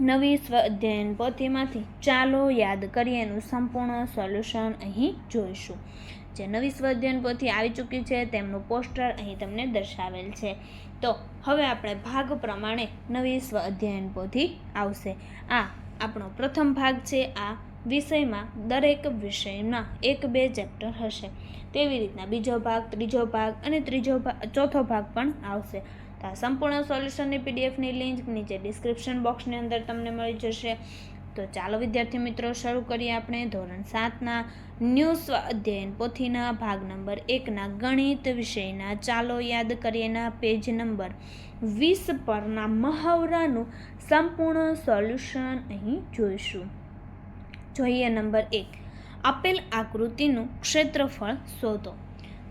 નવી સ્વ અધ્યયન પોથીમાંથી ચાલો યાદ કરીએનું સંપૂર્ણ સોલ્યુશન અહીં જોઈશું. જે નવી સ્વ અધ્યયન પોથી આવી ચૂકી છે, તેમનું પોસ્ટર અહીં તમને દર્શાવેલ છે. તો હવે આપણે ભાગ પ્રમાણે નવી સ્વ અધ્યયન પોથી આવશે. આ આપણો પ્રથમ ભાગ છે. આ વિષયમાં દરેક વિષયમાં એક બે ચેપ્ટર હશે. તેવી રીતના બીજો ભાગ, ત્રીજો ભાગ અને ત્રીજો ભાગ ચોથો ભાગ પણ આવશે. તો આ સંપૂર્ણ સોલ્યુશનની પીડીએફની લિંક નીચે ડિસ્ક્રિપ્શન બોક્સની અંદર તમને મળી જશે. તો ચાલો વિદ્યાર્થી મિત્રો, શરૂ કરીએ આપણે ધોરણ સાતના ન્યૂ સ્વ અધ્યયન પોથીના ભાગ નંબર એકના ગણિત વિષયના. ચાલો યાદ કરીએના પેજ નંબર વીસ પરના મહાવરાનું સંપૂર્ણ સોલ્યુશન અહીં જોઈશું. જોઈએ નંબર એક. આપેલ આકૃતિનું ક્ષેત્રફળ શોધો.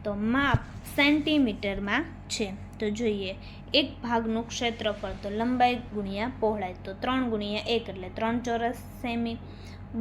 તો માપ સેન્ટીમીટરમાં છે. તો જોઈએ. એક ભાગનું ક્ષેત્રફળ તો લંબાઈ ગુણ્યા પહોળાઈ. તો ત્રણ ગુણ્યા એક એટલે ત્રણ ચોરસ સેમી.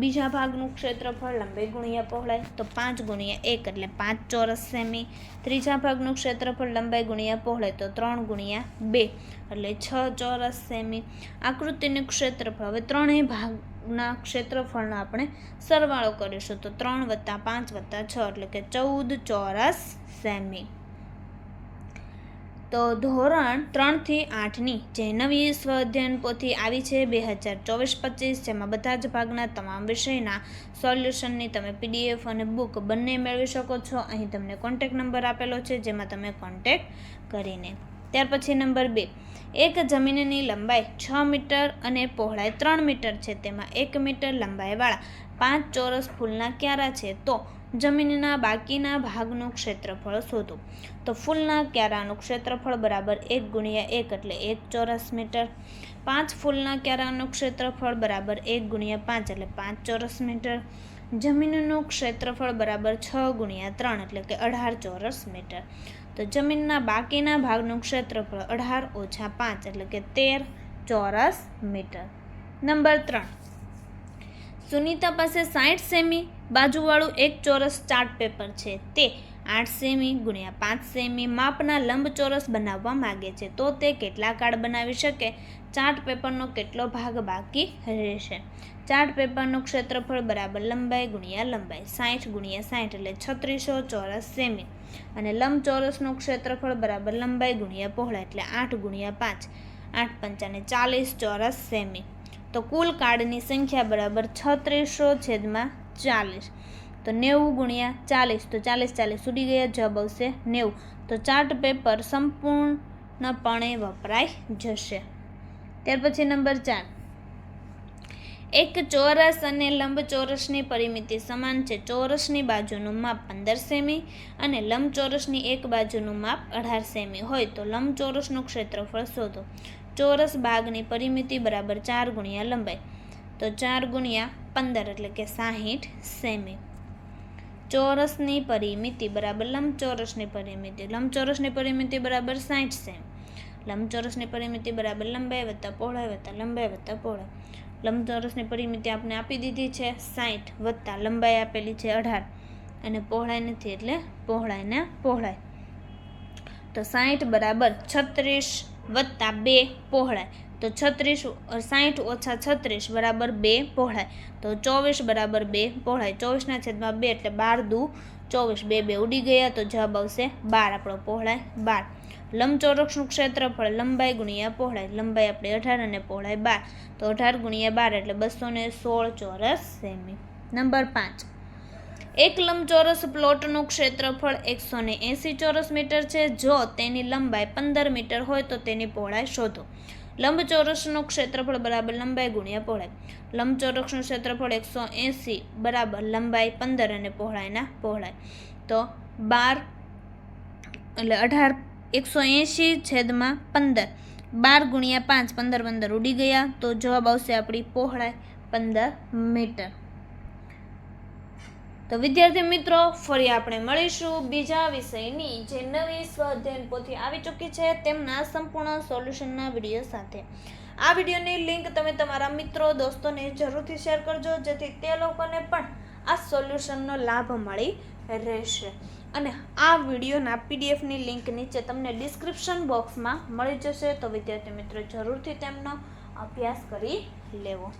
બીજા ભાગનું ક્ષેત્રફળ લંબાઈ ગુણ્યા પહોળાઈ. તો પાંચ ગુણ્યા એક એટલે પાંચ ચોરસ સેમી. ત્રીજા ભાગનું ક્ષેત્રફળ લંબાઈ ગુણ્યા પહોળાઈ. તો ત્રણ ગુણ્યા બે એટલે છ ચોરસ સેમી. આકૃતિનું ક્ષેત્રફળ. હવે ત્રણેય ભાગના ક્ષેત્રફળનો આપણે સરવાળો કરીશું. તો ત્રણ વત્તા પાંચ વત્તા છ એટલે કે ચૌદ ચોરસ સેમી. તો ધોરણ ત્રણથી આઠની જે નવી સ્વઅધ્યયન પોથી આવી છે બે હજાર ચોવીસ પચીસ, જેમાં બધા જ ભાગના તમામ વિષયના સોલ્યુશનની તમે પીડીએફ અને બુક બંને મેળવી શકો છો. અહીં તમને કોન્ટેક નંબર આપેલો છે, જેમાં તમે કોન્ટેક કરીને. ત્યાર પછી નંબર બે. એક જમીનની લંબાઈ છ મીટર અને પહોળાઈ ત્રણ મીટર છે. તેમાં એક મીટર લંબાઈવાળા પાંચ ચોરસ ફૂલના ક્યારા છે. તો જમીનના બાકીના ભાગનું ક્ષેત્રફળ શોધો. તો ફૂલના ક્યારાનું ક્ષેત્રફળ બરાબર એક ગુણ્યા એક એટલે એક ચોરસ મીટર. પાંચ ફૂલના ક્યારાનું ક્ષેત્રફળ બરાબર એક ગુણ્યા પાંચ એટલે પાંચ ચોરસ મીટર. જમીનનું ક્ષેત્રફળ બરાબર છ ગુણ્યા ત્રણ એટલે કે અઢાર ચોરસ મીટર. તો જમીનના બાકીના ભાગનું ક્ષેત્રફળ અઢાર ઓછા પાંચ એટલે કે તેર ચોરસ મીટર. નંબર ત્રણ. સુનીતા પાસે સાઠ સેમી, બાજુવાળું એક ચોરસ ચાર્ટ પેપર છે. તે આઠ સેમી ગુણ્યા પાંચ સેમી માપના લંબચોરસ બનાવવા માગે છે. તો તે કેટલા કાર્ડ બનાવી શકે? ચાર્ટ પેપરનો કેટલો ભાગ બાકી રહેશે? ચાર્ટ પેપરનું ક્ષેત્રફળ બરાબર લંબાઈ ગુણ્યા લંબાઈ, સાઠ ગુણ્યા સાઠ એટલે છત્રીસો ચોરસ સેમી. અને લંબચોરસનું ક્ષેત્રફળ બરાબર લંબાઈ ગુણ્યા પહોળા એટલે આઠ ગુણ્યા પાંચ, આઠ પંચાને ચાલીસ ચોરસ સેમી. તો કુલ કાર્ડની સંખ્યા બરાબર છત્રીસો છેદમાં ચાલીસ. તો નેવું ગુણ્યા ચાલીસ, તો ચાલીસ ચાલીસ ઉડી ગયા, જવાબ આવશે નેવું. તો ચાર્ટ પેપર સંપૂર્ણપણે વપરાઈ જશે. ત્યાર પછી નંબર ચાર. એક ચોરસ અને લંબચોરસની પરિમિતિ સમાન છે. ચોરસની બાજુનું માપ પંદર સેમી અને લંબચોરસની એક બાજુનું માપ અઢાર સેમી હોય તો લંબચોરસનું ક્ષેત્રફળ શોધો. ચોરસ બાગની પરિમિતિ બરાબર ચાર ગુણ્યા લંબાઈ. તો ચાર ગુણ્યા પંદર એટલે કે સાહીઠ સેમી. ચોરસની પરિમિતિ બરાબર લંબચોરસની પરિમિતિ. લંબચોરસની પરિમિતિ બરાબર સાઠ સેમી. લંબચોરસની પરિમિતિ બરાબર લંબાઈ વત્તા પહોળાઈ વત્તા લંબાઈ વત્તા પહોળાઈ. લંબચોરસની પરિમિતિ આપણે આપી દીધી છે સાઠ વત્તા લંબાઈ આપેલી છે અઢાર. અને પહોળાઈ નથી એટલે પહોળાઈને પહોળાઈ. તો સાઠ બરાબર છત્રીસ વત્તા બે પહોળાઈ તો છત્રીસ સાઠ ઓછા છત્રીસ બરાબર બે પહોળાઈ તો ચોવીસ બરાબર બે પહોળાઈ ચોવીસના છેદમાં બે એટલે બાર દુ ચોવીસ. બે બે ઉડી ગયા તો જવાબ આવશે બાર. આપણો પહોળાઈ બાર. લંબચોરસનું ક્ષેત્રફળ લંબાઈ ગુણ્યા પહોળાઈ લંબાઈ આપણે અઢાર અને પહોળાઈ બાર. તો અઢાર ગુણ્યા બાર એટલે બસો સોળ ચોરસ સેમી. નંબર પાંચ. એક લંબચોરસ પ્લોટનું ક્ષેત્રફળ એકસો ને એંસી ચોરસ મીટર છે. જો તેની લંબાઈ પંદર મીટર હોય તો તેની પહોળાઈ શોધો. લંબચોરસનું ક્ષેત્રફળ બરાબર લંબાઈ ગુણ્યા પહોળાઈ. લંબચોરસનું ક્ષેત્રફળ એકસો એંસી બરાબર લંબાઈ પંદર અને પહોળાઈના પહોળાઈ. તો બાર એટલે અઢાર એકસો એંશી છેદમાં પંદર. બાર ગુણ્યા પાંચ પંદર પંદર ઉડી ગયા. તો જવાબ આવશે આપણી પહોળાઈ પંદર મીટર. તો વિદ્યાર્થી મિત્રો, ફરી આપણે મળીશું બીજા વિષયની જે નવી સ્વાધ્યાયન પોથી આવી ચૂકી છે તેમના સંપૂર્ણ સોલ્યુશનના વીડિયો સાથે. આ વિડીયોની લિંક તમે તમારા મિત્રો, દોસ્તોને જરૂરથી શેર કરજો, જેથી તે લોકોને પણ આ સોલ્યુશનનો લાભ મળી રહેશે. અને આ વિડીયોના પીડીએફની લિંક નીચે તમને ડિસ્ક્રિપ્શન બોક્સમાં મળી જશે, તો વિદ્યાર્થી મિત્રો જરૂરથી તેમનો અભ્યાસ કરી લેવો.